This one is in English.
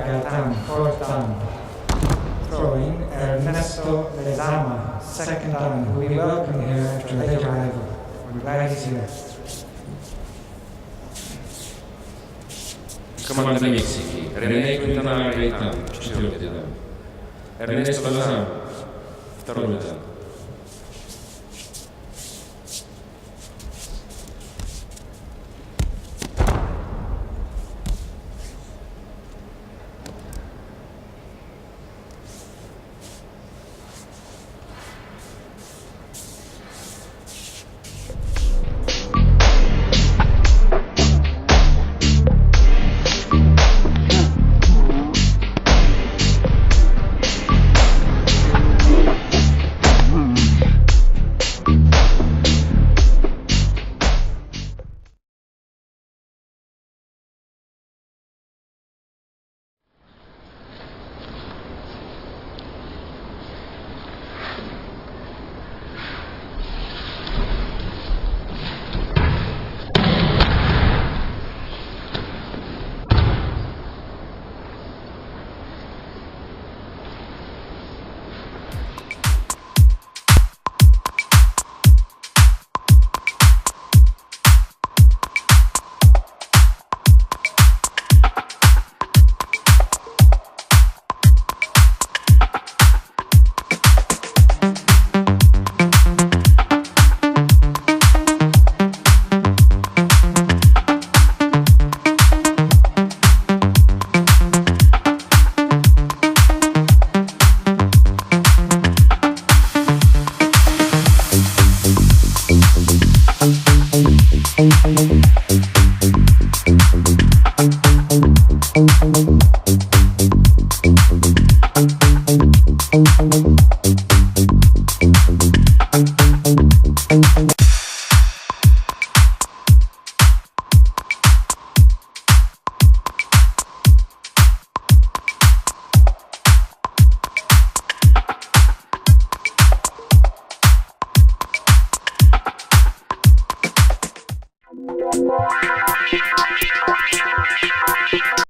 Gaetan, fourth dan. Throwing Ernesto Lezama, second dan, who we welcome here after a late arrival. We're glad he's here. Команда Мексики. Рене Квинтана Гайтан, четвертый дан. Эрнесто Лозан, второй дан.